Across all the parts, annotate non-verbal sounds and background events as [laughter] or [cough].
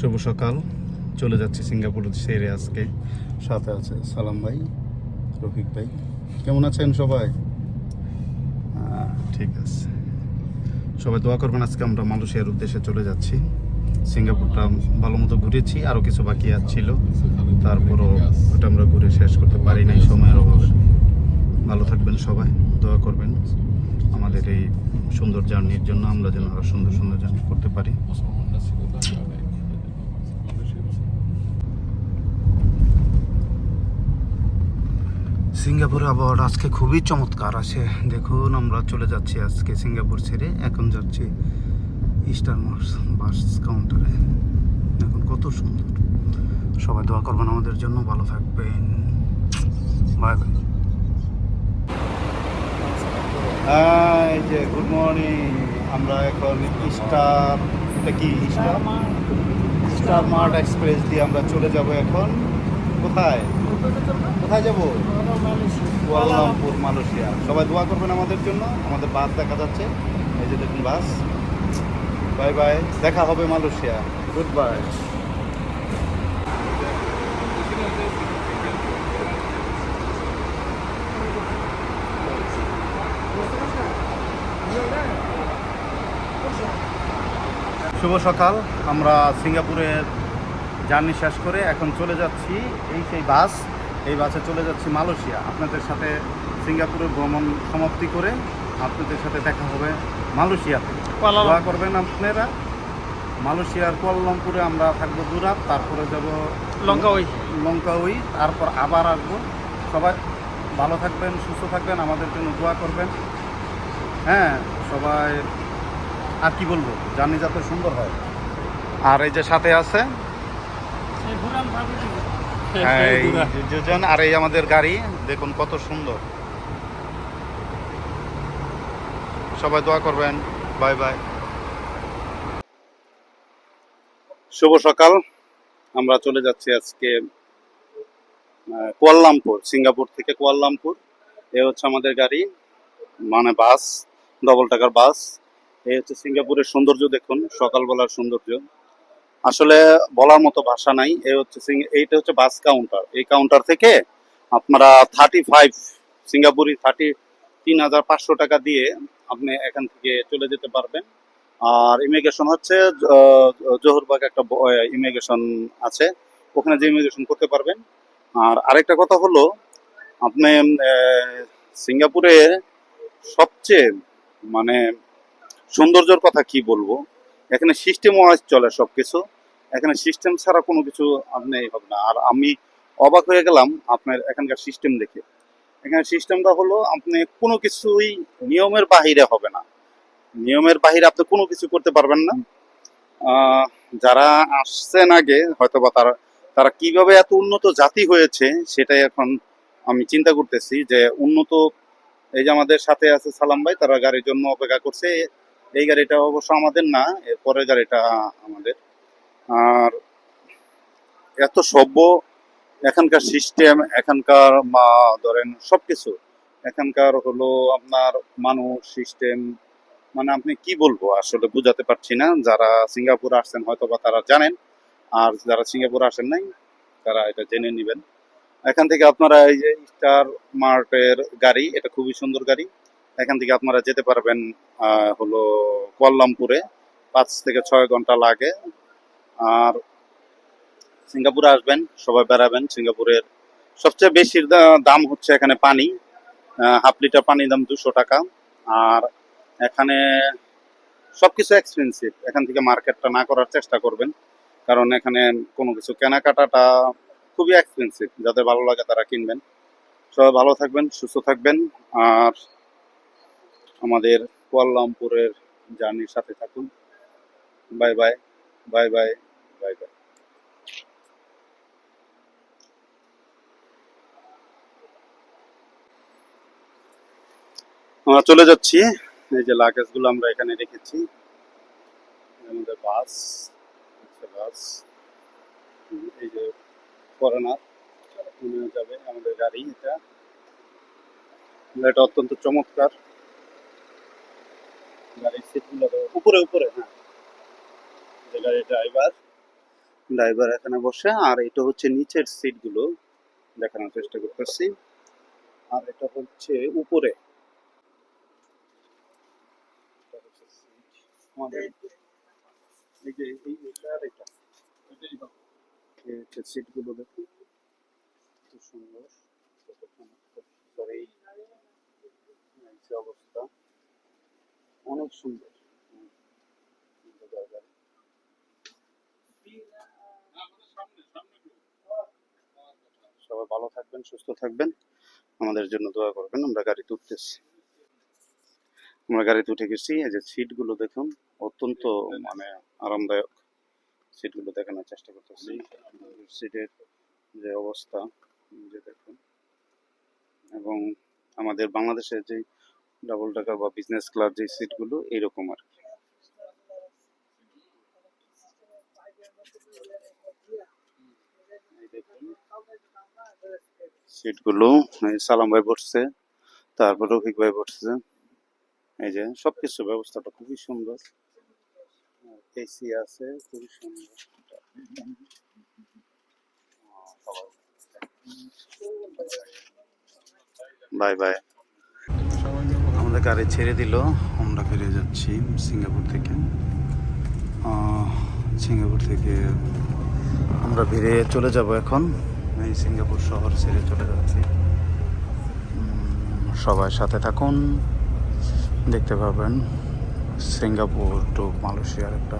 শুভ সকাল। চলে যাচ্ছি সিঙ্গাপুর সেরে আজকে। সাথে আছে সালাম ভাই রফিক ভাই। কেমন আছেন সবাই? ঠিক আছে। সবাই দোয়া করবেন আজকে আমরা মালয়েশিয়ার উদ্দেশ্যে চলে যাচ্ছি। সিঙ্গাপুরটা ভালো মতো ঘুরেছি আরও কিছু বাকি ছিল। তারপরও ওটা আমরা ঘুরে শেষ করতে পারি নাই সময়ের অভাবে। ভালো থাকবেন সবাই দোয়া করবেন। আমাদের এই সুন্দর জার্নির জন্য আমরা যেন আরও সুন্দর সুন্দর জার্নি করতে পারি। সিঙ্গাপুরে আবহাওয়াটা আজকে খুবই চমৎকার আছে। দেখুন, আমরা চলে যাচ্ছি আজকে সিঙ্গাপুর ছেড়ে। এখন যাচ্ছি ইস্টার মার্স বাস কাউন্টারে এখন কত সুন্দর। সবাই দোয়া করবেন আমাদের জন্য। ভালো থাকবেন। বাই বাই এই যে গুড মর্নিং আমরা এখন স্টার কি স্টার স্টার মার্ট এক্সপ্রেস দিয়ে আমরা চলে যাব এখন। কোথায়? কোথায় যাব? Kuala Lumpur, Malaysia. সবাই দোয়া করবেন আমাদের জন্য। আমাদের বাস দেখা যাচ্ছে। এই যে দেখুন বাস। Bye bye. দেখা হবে মালয়েশিয়া। Good bye. শুভ সকাল। আমরা সিঙ্গাপুরের জার্নি শেষ করে এখন চলে যাচ্ছি এই সেই বাস। এই বাসে চলে যাচ্ছি মালয়েশিয়া। আপনাদের সাথে সিঙ্গাপুরের ভ্রমণ সমাপ্তি করে আপনাদের সাথে দেখা হবে মালয়েশিয়াতে দোয়া করবেন আপনারা। মালয়েশিয়ার কুয়ালালামপুরে আমরা থাকব দুরাত তারপরে যাব লঙ্কাউই লঙ্কাউই তারপর আবার আসব। সবাই ভালো থাকবেন সুস্থ থাকবেন আমাদের জন্য দোয়া করবেন। হ্যাঁ সবাই আর কি বলব জার্নি যাতে সুন্দর হয়। আর এই যে সাথে আছে [laughs] আর এই আমাদের গাড়ি দেখুন কত সুন্দর। সবাই দোয়া করবেন। Bye bye. শুভ সকাল। আমরা চলে যাচ্ছি আজকে কুয়ালালামপুর সিঙ্গাপুর থেকে কুয়ালালামপুর। এ হচ্ছে আমাদের গাড়ি মানে বাস ডবল টাকার বাস। এই হচ্ছে সিঙ্গাপুরের সৌন্দর্য দেখুন সকালবেলার সৌন্দর্য। আসলে বলার মতো ভাষা নাই। এই হচ্ছে এইটা হচ্ছে বাস কাউন্টার এই কাউন্টার থেকে আপনারা থার্টি ফাইভ সিঙ্গাপুরি থার্টি তিন হাজার পাঁচশো টাকা দিয়ে আপনি এখান থেকে চলে যেতে পারবেন। আর ইমিগ্রেশন হচ্ছে জোহরবাগ একটা ইমিগ্রেশন আছে। ওখানে যে ইমিগ্রেশন করতে পারবেন। আর আরেকটা কথা হলো, আপনি সিঙ্গাপুরে সবচেয়ে মানে সৌন্দর্যর কথা কি বলব? এখানে সিস্টেম ওয়াইজ চলে সব কিছু এখানে সিস্টেম ছাড়া কোনো কিছু আপনি হবে না। আর আমি অবাক হয়ে গেলাম আপনার এখানকার সিস্টেম দেখে। এখানে সিস্টেমটা হলো আপনি কোনো কিছুই নিয়মের বাহিরে হবে না। নিয়মের বাহিরে আপনি কোনো কিছু করতে পারবেন না। যারা আসছেন আগে হয়তো বা তারা তারা কীভাবে এত উন্নত জাতি হয়েছে, সেটাই এখন আমি চিন্তা করতেছি যে উন্নত, এই যে আমাদের সাথে আছে সালাম ভাই, তারা গাড়ির জন্য অপেক্ষা করছে। এই গাড়িটা অবশ্য আমাদের না, এর পরের গাড়িটা আমাদের। আর এত সভ্য, এখানকার সিস্টেম এখানকার মা, ধরেন সবকিছু। এখানকার হলো আপনার মানুষ সিস্টেম মানে আপনি কি বলব, আসলে বুঝাতে পারছি না। যারা সিঙ্গাপুর আসছেন হয়তো বা তারা জানেন। আর যারা সিঙ্গাপুর আসেন নাই, তারা এটা জেনে নেবেন। এখান থেকে আপনারা এই যে স্টার মার্টের গাড়ি, এটা খুবই সুন্দর গাড়ি। এখান থেকে আপনারা যেতে পারবেন হলো কুয়ালালামপুরে। পাঁচ থেকে ছয় ঘণ্টা লাগে। আর সিঙ্গাপুরে আসবেন, সবাই বেড়াবেন। সিঙ্গাপুরের সবচেয়ে বেশি দাম হচ্ছে এখানে পানি। হাফ লিটার পানির দাম দুশো টাকা। আর এখানে সব কিছু এক্সপেন্সিভ এখান থেকে মার্কেটটা না করার চেষ্টা করবেন। কারণ এখানে কোনো কিছু কেনাকাটাটা খুবই এক্সপেন্সিভ যাদের ভালো লাগে তারা কিনবেন। সবাই ভালো থাকবেন, সুস্থ থাকবেন। আর আমাদের কুয়ালালামপুরের জার্নির সাথে থাকুন। Bye bye bye bye bye bye. আমরা চলে যাচ্ছি। এই যে লাগেজগুলো আমরা এখানে রেখেছি। আমাদের বাস বাস এই যে ফরেনার যাবে, আমাদের গাড়ি এটা। এটা অত্যন্ত চমৎকার। গাড়ির সিটগুলো উপরে উপরে হ্যাঁ। যে গাড়ির ড্রাইভার ড্রাইভার এখানে বসে আর এটা হচ্ছে নিচের সিটগুলো দেখানোর চেষ্টা করতেছি। আর এটা হচ্ছে উপরে। সিটগুলো দেখুন সুন্দর। কত চমৎকার। Sorry, এই যে অবস্থা। অনেক সুন্দর। সবাই ভালো থাকবেন, সুস্থ থাকবেন। আমাদের জন্য দোয়া করবেন, আমরা গাড়িতে উঠতেছি। আমরা গাড়িতে উঠে গেছি, এই যে সিটগুলো দেখুন, অত্যন্ত মানে আরামদায়ক সিটগুলো দেখানোর চেষ্টা করতেছি। সিটের যে অবস্থা যে দেখুন। এবং আমাদের বাংলাদেশের যে ডাবল টাকার বা বিজনেস ক্লাস যে সিটগুলো এইরকম আর কি। সিটগুলো সালাম ভাই বসছে, তারপর রফিক ভাই বসছে। এই যে, সবকিছু ব্যবস্থাটা খুবই সুন্দর। এসি আছে, খুবই সুন্দর। Bye bye. আমাদের গাড়ি ছেড়ে দিল। আমরা ফিরে যাচ্ছি সিঙ্গাপুর থেকে। সিঙ্গাপুর থেকে আমরা ফিরে চলে যাব এখন। এই সিঙ্গাপুর শহর ছেড়ে চলে যাচ্ছি। সবাই সাথে থাকুন। দেখতে পাবেন সিঙ্গাপুর টু মালয়েশিয়ার একটা।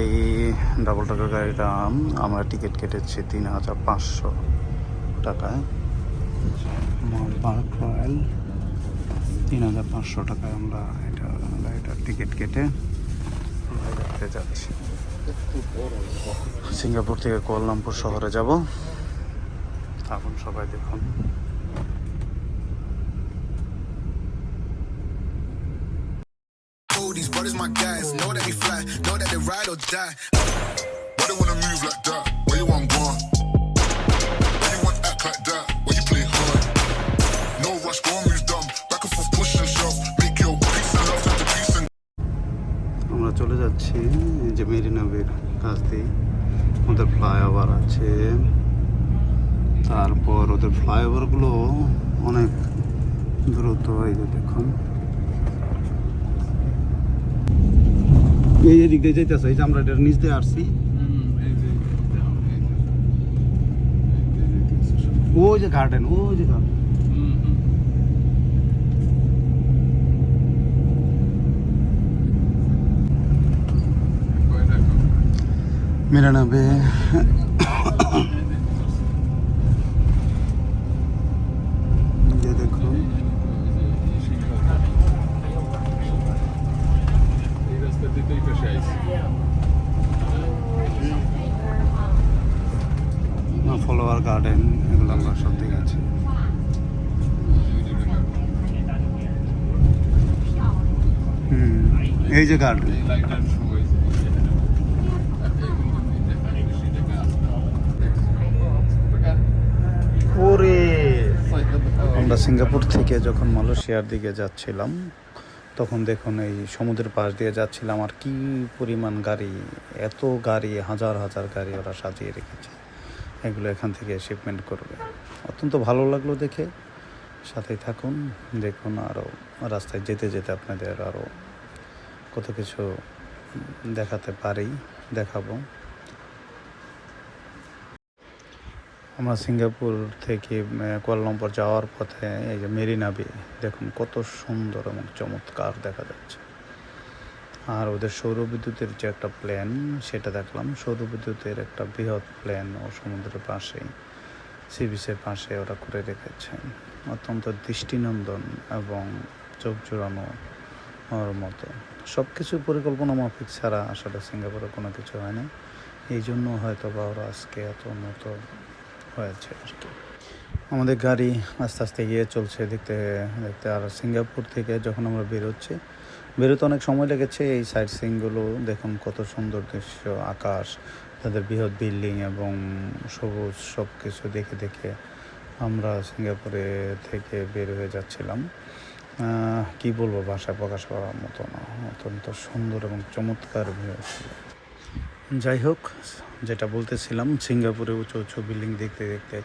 এই ডাবল টাকার গাড়িটা আমরা টিকিট কেটেছি তিন হাজার পাঁচশো টাকায়। পার্ক রয়্যাল তিন হাজার পাঁচশো টাকায় আমরা এটা গাড়িটার টিকিট কেটে দেখতে যাচ্ছি সিঙ্গাপুর থেকে কুয়ালালামপুর শহরে যাব এখন সবাই দেখুন these brothers my guys. Know that we fly, know that they ride or die. যাচ্ছি যে মেরিনা বের কাছ দিয়ে ওদের ফ্লাইওভার আছে। তারপর ওদের ফ্লাইওভারগুলো অনেক দ্রুত এই যে দেখুন। এই এদিক দিয়ে যেতেছে এই যে আমরা এটার নিচ দিয়ে আসছি। ওই যে গার্ডেন ওই যে গার্ডেন मेरा नाम है ये देखो ফলোয়ার গার্ডেন এগুলো আমরা সব দিকে আছে হুম এই যে গার্ডেন আমরা সিঙ্গাপুর থেকে যখন মালয়েশিয়ার দিকে যাচ্ছিলাম, তখন দেখুন এই সমুদ্রের পাশ দিয়ে যাচ্ছিলাম, আর কি পরিমাণ গাড়ি, এত গাড়ি, হাজার হাজার গাড়ি ওরা সাজিয়ে রেখেছে। এগুলো এখান থেকে শিপমেন্ট করবে। অত্যন্ত ভালো লাগল দেখে। সাথেই থাকুন, দেখুন আরও রাস্তায় যেতে যেতে আপনাদের আরও কত কিছু দেখাতে পারি, দেখাবো। আমরা সিঙ্গাপুর থেকে উম, যাওয়ার পথে এই যে মেরিনা বে দেখুন কত সুন্দর এবং চমৎকার দেখা যাচ্ছে। আর ওদের সৌরবিদ্যুতের যে একটা প্ল্যান সেটা দেখলাম। সৌরবিদ্যুতের একটা বৃহৎ প্ল্যান ও সমুদ্রের পাশেই সি বিচের পাশে ওরা করে রেখেছে। অত্যন্ত দৃষ্টিনন্দন এবং চোখ জোড়ানো মতো। সব কিছু পরিকল্পনা মাফিক ছাড়া আসলে সিঙ্গাপুরে কোনো কিছু হয় না এই জন্য হয়তো বা ওরা আজকে এত উন্নত হয়েছে আর কি। আমাদের গাড়ি আস্তে আস্তে গিয়ে চলছে, দেখতে দেখতে আর সিঙ্গাপুর থেকে যখন আমরা বেরোচ্ছি, বেরোতে অনেক সময় লেগেছে। এই সাইড সিনগুলো দেখুন কত সুন্দর দৃশ্য, আকাশ, তাদের বৃহৎ বিল্ডিং এবং সবুজ সব কিছু দেখে দেখে আমরা সিঙ্গাপুরে থেকে বের হয়ে যাচ্ছিলাম। কি বলব ভাষায় প্রকাশ করার মতো না। অত্যন্ত সুন্দর এবং চমৎকার ভিউ ছিল। যাই হোক, যেটা বলতেছিলাম, সিঙ্গাপুরে উঁচু উঁচু বিল্ডিং দেখতে দেখতে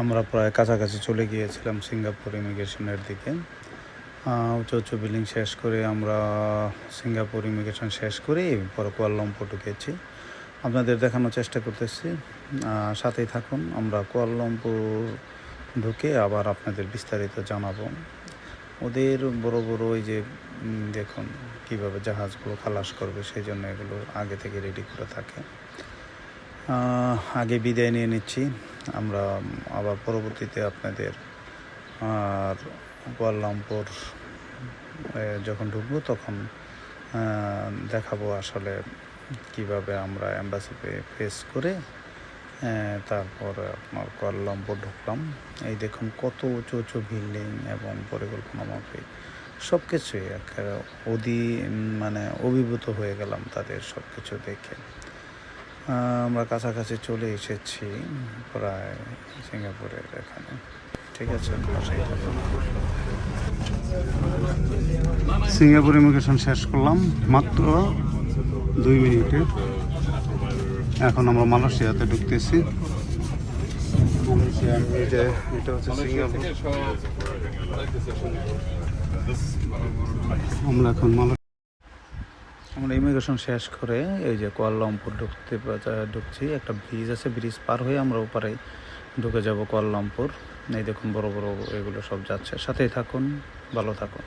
আমরা প্রায় কাছাকাছি চলে গিয়েছিলাম সিঙ্গাপুর ইমিগ্রেশনের দিকে। উঁচু উঁচু বিল্ডিং শেষ করে আমরা সিঙ্গাপুর ইমিগ্রেশন শেষ করে পরে কুয়ালালামপুর ঢুকেছি আপনাদের দেখানোর চেষ্টা করতেছি। সাথেই থাকুন, আমরা কুয়ালালামপুর ঢুকে আবার আপনাদের বিস্তারিত জানাব। ওদের বড় বড় ওই যে দেখুন কীভাবে জাহাজগুলো খালাস করবে সেই জন্য এগুলো আগে থেকে রেডি করে থাকে। আগে বিদায় নিয়ে নিচ্ছি। আমরা আবার পরবর্তীতে আপনাদের আর কুয়ালালামপুর এ, যখন ঢুকবো তখন দেখাবো আসলে কীভাবে আমরা অ্যাম্বাসিতে ফেস করে তারপর আপনার কুয়ালালামপুর ঢুকলাম। এই দেখুন কত উঁচু উঁচু বিল্ডিং এবং পরিকল্পনা মাফিক। সব কিছুই অধি মানে অভিভূত হয়ে গেলাম তাদের সব কিছু দেখে আমরা কাছাকাছি চলে এসেছি, প্রায় সিঙ্গাপুরের এখানে। ঠিক আছে সিঙ্গাপুর ইমিগ্রেশন শেষ করলাম, মাত্র দুই মিনিটে। এখন আমরা মালয়েশিয়াতে ঢুকতেছি। এটা হচ্ছে সিঙ্গাপুর। আমরা ইমিগ্রেশন শেষ করে এই যে কোয়াল্লামপুর ঢুকতে ঢুকছি, একটা ব্রিজ আছে ব্রিজ পার হয়ে আমরা ওপারে ঢুকে যাব কোয়াল্লামপুর। এই দেখুন বড় বড় এগুলো সব যাচ্ছে। সাথেই থাকুন, ভালো থাকুন।